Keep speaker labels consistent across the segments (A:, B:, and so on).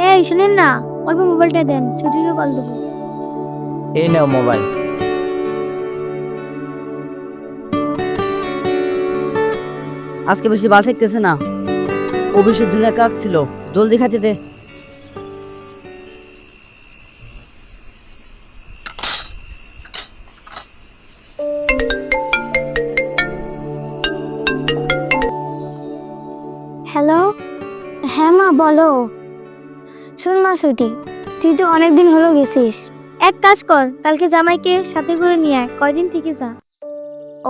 A: এই শুনেন না অল্প মোবাইলটা দেন ছুটিকে কল দেবো।
B: এই নাও মোবাইল।
C: আজকে বেশি ভালো থাকতেছে না। অফিসের দুনিয়া কাজ ছিল জলদি খাইতে দে।
A: হ্যালো হ্যাঁ মা বলো। ছুটি তুই তো অনেকদিন হলো গেছিস। এক কাজ কর কালকে জামাইকে সাথে করে নিয়ে আয় কয়দিন থেকে যা।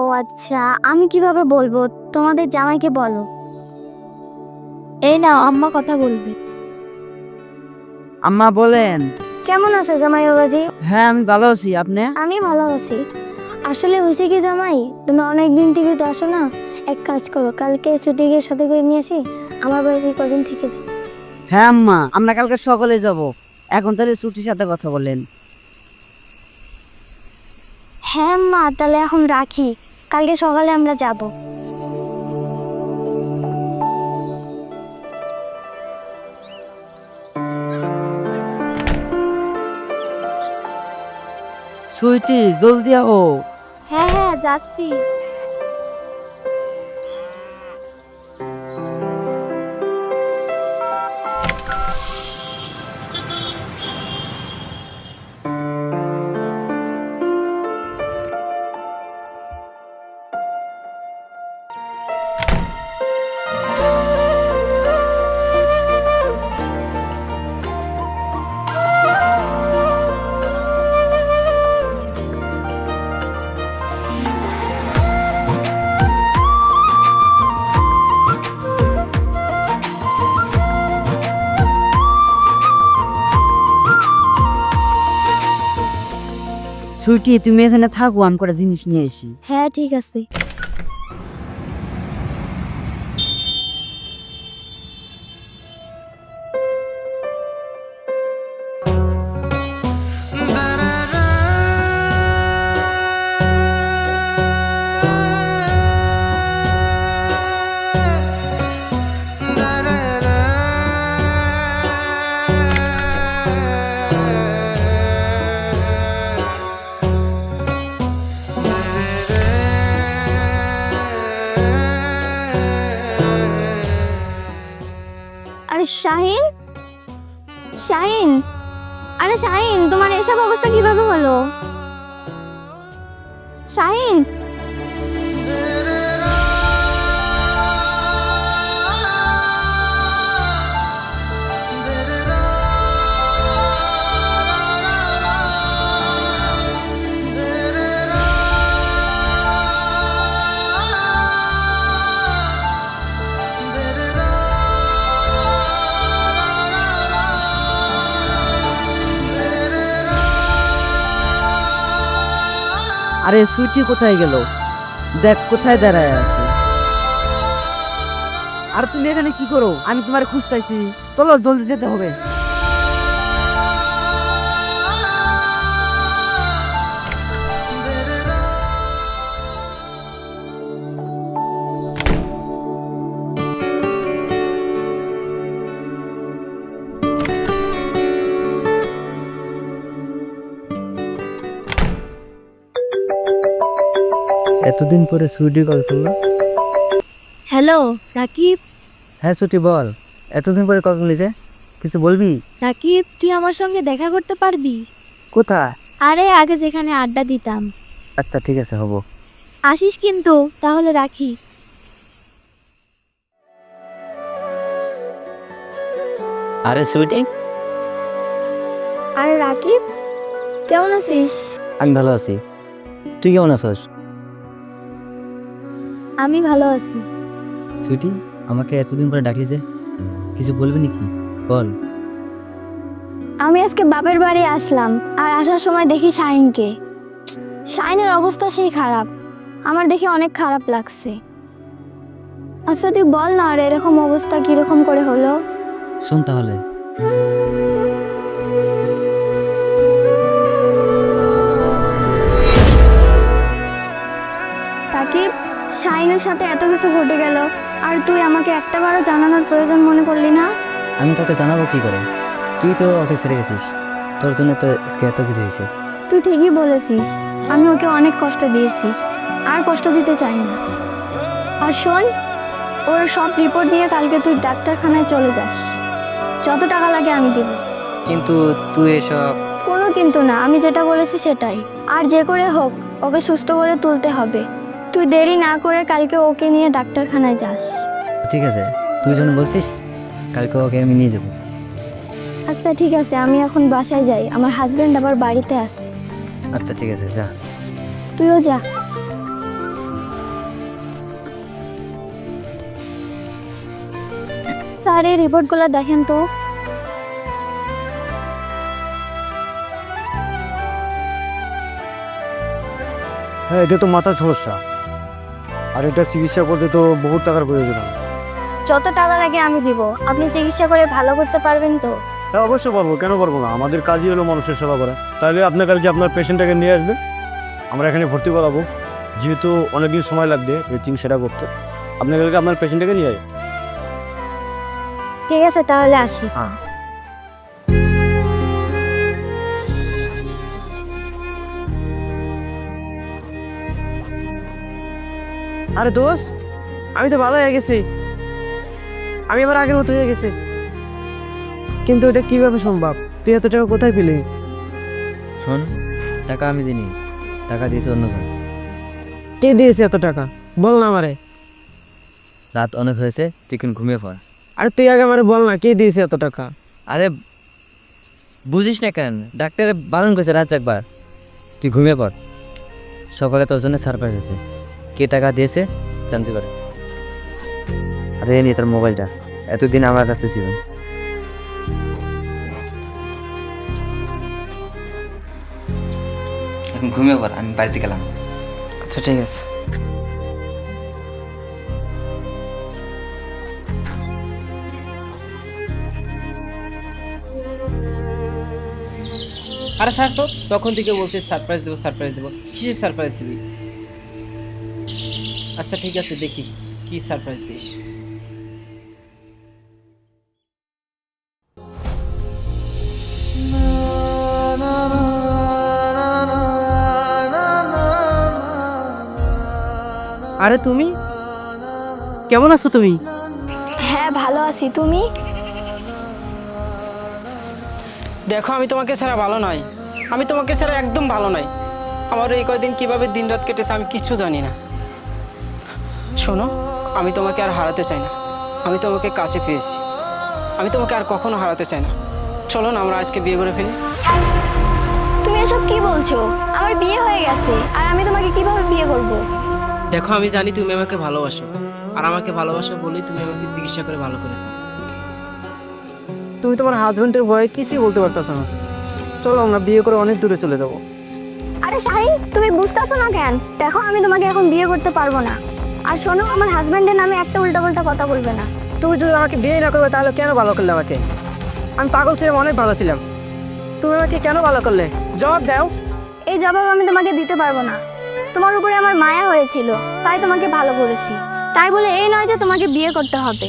A: ও আচ্ছা আমি কীভাবে বলব? তোমাদের জামাইকে বলো। এই নাও আম্মা কথা বলবে।
C: আম্মা বলেন।
A: কেমন আছে জামাই বাবাজি?
C: হ্যাঁ আমি ভালো আছি আপনি?
A: আমি ভালো আছি। আসলে হয়েছে কি জামাই তুমি অনেক দিন থেকে তো আসো না। এক কাজ করো কালকে ছুটিকে সাথে করে নিয়ে আসি আমার বাড়িতে কদিন থেকে যাও
C: হ্যাঁ আম্মা আমরা কালকে সকালে যাব। এখন তাহলে ছুটির সাথে কথা বলেন।
A: হ্যাঁ মা তাহলে এখন রাখি। কালকে সকালে আমরা যাব।
C: সুইটি জলদি আও।
A: হ্যাঁ হ্যাঁ যাচ্ছি।
C: সুইটি তুমি এখানে থাকো আমি করে জিনিস নিয়ে আসি।
A: হ্যাঁ ঠিক আছে। শাহিন? শাহিন? আরে শাহিন তোমার এসব অবস্থা কীভাবে হলো? শাহিন
C: সুইটি কোথায় গেল? দেখ, কোথায় দাঁড়ায় আছে। আর তুমি এখানে কি করো? আমি তোমার খুঁজতেছি। চলো, জলদি যেতে হবে।
B: এতদিন পরে সুইটি কল করল।
A: হ্যালো রাকিব।
B: হ্যাঁ সুটি বল। এতদিন পরে কল করলি যে। কিছু বলবি?
A: রাকিব তুই আমার সঙ্গে দেখা করতে পারবি?
B: কোথায়?
A: আরে আগে যেখানে আড্ডা দিতাম।
B: আচ্ছা ঠিক আছে হব।
A: আসিস কিন্তু তাহলে রাখি।
B: আরে সুইটি।
A: আরে রাকিব কেমন আছিস?
B: আমি ভালো আছি। তুই কেমন আছিস?
A: আমি ভালো আছি।
B: সুইটি আমাকে এতদিন পরে ডাকলি যে কিছু বলবি নাকি? বল।
A: আমি আজকে বাপের বাড়ি আসলাম আর আসার সময় দেখি শাহিনকে। শাহিনের অবস্থা সেই খারাপ। আমার দেখে অনেক খারাপ লাগছে। আচ্ছা তুই বল না আর এরকম অবস্থা কীরকম করে হলো?
B: শোন তাহলে।
A: শাহিনের সাথে এত কিছু ঘটে গেল আর তুই আমাকে একটাবারও জানানোর প্রয়োজন মনে করলি না?
B: আমি তোকে জানাব কি করে? তুই তো ওকে ছেড়ে গেছিস। তোর জন্য তো আজকে এত কিছু হয়েছে।
A: তুই ঠিকই বলেছিস আমি ওকে অনেক কষ্ট দিয়েছি আর কষ্ট দিতে চাই না আর শোন ওর সব রিপোর্ট নিয়ে কালকে তুই ডাক্তারখানায় চলে যাস। যত টাকা লাগে আমি দেব।
B: কিন্তু তুই এসব
A: কোনো কিন্তু না আমি যেটা বলেছি সেটাই। আর যে করে হোক ওকে সুস্থ করে তুলতে হবে। তুই দেরি না করে কালকে ওকে নিয়ে ডাক্তারখানায় যাস।
B: ঠিক আছে তুই যখন বলছিস কালকে ওকে আমি নিয়ে যাব।
A: আচ্ছা ঠিক আছে আমি এখন বাসায় যাই আমার হাজবেন্ড আবার বাড়িতে আছে।
B: আচ্ছা ঠিক আছে যা।
A: তুইও যা। স্যার এই রিপোর্টগুলো দেখেন তো।
D: হ্যাঁ এটা তো মাথার সমস্যা। আর এটা চিকিৎসা করতে তো বহুত টাকার প্রয়োজন হয়।
A: যত টাকা লাগে আমি দিব। আপনি চিকিৎসা করে ভালো করতে পারবেন তো?
D: হ্যাঁ অবশ্যই পারব। কেন পারব না? আমাদের কাজই হলো মানুষের সেবা করা। তাহলে আপনার কালকে আপনার পেশেন্টটাকে নিয়ে আসবে আমরা এখানে ভর্তি করাবো। যেহেতু অনেকদিন সময় লাগবে এই চিকিৎসাটা করতে। আপনার কালকে আপনার পেশেন্টটাকে নিয়ে আসবে।
A: ঠিক আছে তাহলে আসি।
B: হ্যাঁ।
E: আরে দোষ আমি তো ভালো হয়ে গেছি। আমি আবার আগের মতো হয়ে গেছি। কিন্তু এটা কীভাবে সম্ভব? তুই এত টাকা কোথায় পেলি?
B: শোন টাকা আমি দিইনি। টাকা দিয়েছে অন্যজন
E: কে দিয়েছে এত টাকা? বল না আমারে।
B: রাত অনেক হয়েছে তুই কিন্তু ঘুমিয়ে পড়।
E: আরে তুই আগে আমারে বল না কে দিয়েছে এত টাকা?
B: আরে বুঝিস না কেন ডাক্তারে বারণ করেছে রাত একবার। তুই ঘুমিয়ে পড়। সকালে তোর জন্য সারপ্রাইজ আছে। কে টাকা দিয়েছে জানতে পারে। আরে এই নে তোর মোবাইলটা। এতদিন আমার কাছে ছিল। এখন ঘুমিয়ে পড় আমি বাড়িতে গেলাম।
E: আচ্ছা ঠিক আছে।
F: আরে স্যার তো তখন থেকে বলছে সারপ্রাইজ দেবো সারপ্রাইজ দেবো। কিসের সারপ্রাইজ দিবি? আচ্ছা ঠিক আছে দেখি কি সারপ্রাইজ দিস। আরে তুমি? কেমন আছো তুমি?
A: হ্যাঁ ভালো আছি। তুমি?
F: দেখো আমি তোমাকে ছাড়া ভালো নাই আমি তোমাকে ছাড়া একদম ভালো নাই আমার এই কয়দিন কীভাবে দিনরাত কেটেছে আমি কিছু জানি না। শোনো আমি তোমাকে আর হারাতে চাই না। আমি তোমাকে কাছে পেয়েছি। আমি তোমাকে আর কখনো হারাতে চাই না। চলো না আমরা আজকে বিয়ে করে ফেলি।
A: তুমি এসব কি বলছো? আমার বিয়ে হয়ে গেছে আর আমি তোমাকে কীভাবে বিয়ে করব?
F: দেখো আমি জানি তুমি আমাকে ভালোবাসো আর আমাকে ভালোবাসো বলেই তুমি আমাকে চিকিৎসা করে ভালো করেছ।
E: তুমি তোমার হাজবেন্ডের ভয়ে কিছুই বলতে পারতেছো না। চলো আমরা বিয়ে করে অনেক দূরে চলে যাব।
A: আরে শাহিন তুমি বুঝতেছো না কেন? দেখো আমি তোমাকে এখন বিয়ে করতে পারব না। আর শোনো আমার হাজবেন্ডের নামে একটা উল্টাপাল্টা কথা বলবে না।
E: তুমি যদি আমাকে বিয়ে না করবে তাহলে কেন ভালো করলে আমাকে? আমি পাগল ছিলাম অনেক ভালো ছিলাম। তুমি আমাকে কেন ভালো করলে? জবাব দাও।
A: এই জবাব আমি তোমাকে দিতে পারব না। তোমার উপরে আমার মায়া হয়েছিল তাই তোমাকে ভালো করেছি। তাই বলে এই নয় যে তোমাকে বিয়ে করতে হবে।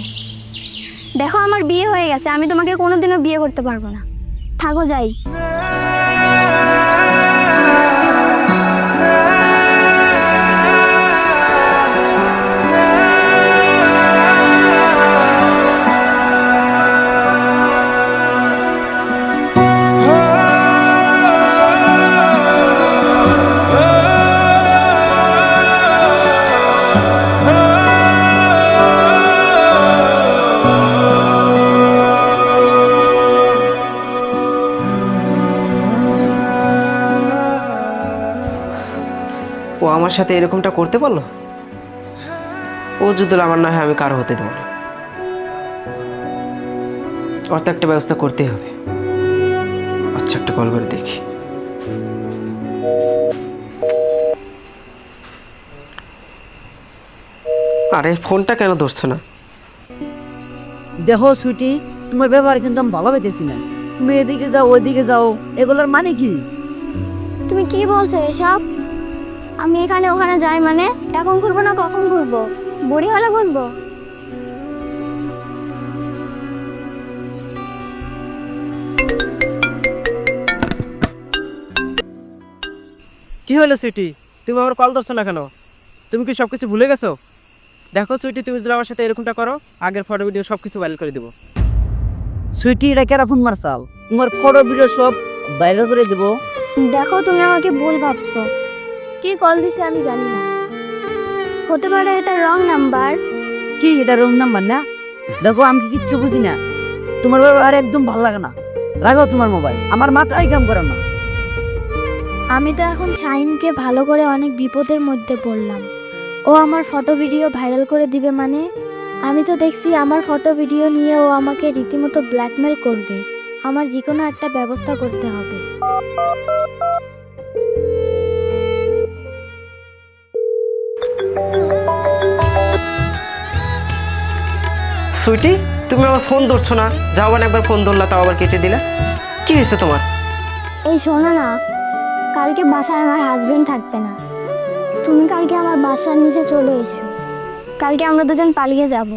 A: দেখো আমার বিয়ে হয়ে গেছে আমি তোমাকে কোনোদিনও বিয়ে করতে পারব না। থাকো যাই।
F: আমার সাথে এরকমটা করতে পারল ও যদি আমার না হয় আমি কারও হতে দেবো না। ওর তো একটা ব্যবস্থা করতেই হবে। আচ্ছা একটা কল করে দেখি। আরে ফোনটা কেন ধরছে না?
C: দেহ সুইটি তোমার ব্যবহার কিন্তু আমি ভালো পেতেছি না। তুমি এদিকে যাও ওইদিকে যাও এগুলোর মানে কি?
A: তুমি কি বলছো এসব? আমি এখানে ওখানে যাই মানে? এখন ঘুরবো না কখন ঘুরবো? বুড়ি হলে ঘুরবো?
E: কি হলো সুইটি? তুমি আমার কল ধরছো না কেন? তুমি কি সব কিছু ভুলে গেছো? দেখো সুইটি তুমি যদি আমার সাথে এরকমটা করো আগের ফটো ভিডিও সব কিছু ভাইরাল করে দিব।
C: সুইটি এটা কেরা ফোন মারসাল তোমার ফটো ভিডিও সব ভাইরাল করে দেবো।
A: দেখো তুমি আমাকে ভুল ভাবছ। কে কল দিছে আমি জানি না। হতে পারে এটা রং নাম্বার।
C: কি এটা রং নাম্বার না? দেখো আমি কি কিচ্ছু বুঝি না। তোমার ব্যবহার একদম ভালো লাগে না। লাগাও তোমার মোবাইল। আমার মাথায় কাম করে না।
A: আমি তো এখন শাহিনকে ভালো করে অনেক বিপদের মধ্যে পড়লাম। ও আমার ফটো ভিডিও ভাইরাল করে দিবে মানে? আমি তো দেখছি আমার ফটো ভিডিও নিয়ে ও আমাকে রীতিমতো ব্ল্যাকমেল করবে। আমার যে কোনো একটা ব্যবস্থা করতে হবে।
E: সুইটি তুমি আমার ফোন ধরছো না। যাও একবার ফোন ধরলা তাও আবার কেটে দিলা। কি হয়েছে তোমার?
A: এই শোনো না কালকে বাসায় আমার হাজবেন্ড থাকবে না। তুমি কালকে আমার বাসার নিচে চলে এসো। কালকে আমরা দুজন পালিয়ে যাব।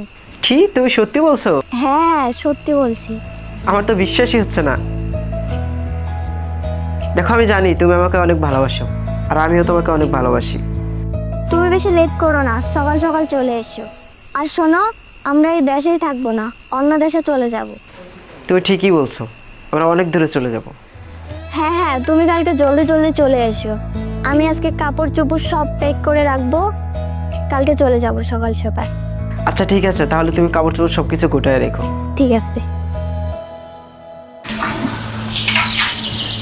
E: কি? তুমি সত্যি বলছো?
A: হ্যাঁ হ্যাঁ সত্যি বলছি।
E: আমার তো বিশ্বাসই হচ্ছে না। দেখো আমি জানি তুমি আমাকে অনেক ভালোবাসো আর আমিও তোমাকে অনেক ভালোবাসি।
A: তুমি বেশি লেট করো না সকাল সকাল চলে এসো। আর শোনো আমরা এই দেশেই থাকব না অন্য দেশে চলে যাব।
E: তুমি ঠিকই বলছো আমরা অনেক দূরে চলে যাব।
A: হ্যাঁ হ্যাঁ তুমি কালকে জলদি জলদি চলে এসো। আমি আজকে কাপড় চোপড় সব প্যাক করে রাখব কালকে চলে যাব সকাল সকাল।
E: আচ্ছা ঠিক আছে তাহলে তুমি কাপড় চোপড় সব কিছু গোটায় রেখো।
A: ঠিক আছে।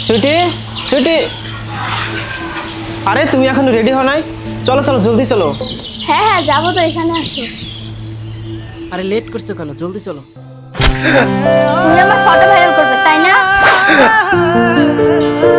F: ছুটি ছুটি। আরে তুমি এখন রেডি হও নাই? চলো চলো জলদি চলো।
A: হ্যাঁ হ্যাঁ যাব তো এখানে আসো।
F: আরে লেট করছ কেন? জলদি চলো।
A: তুমি আমার ফটো ভাইরাল করবে তাই না?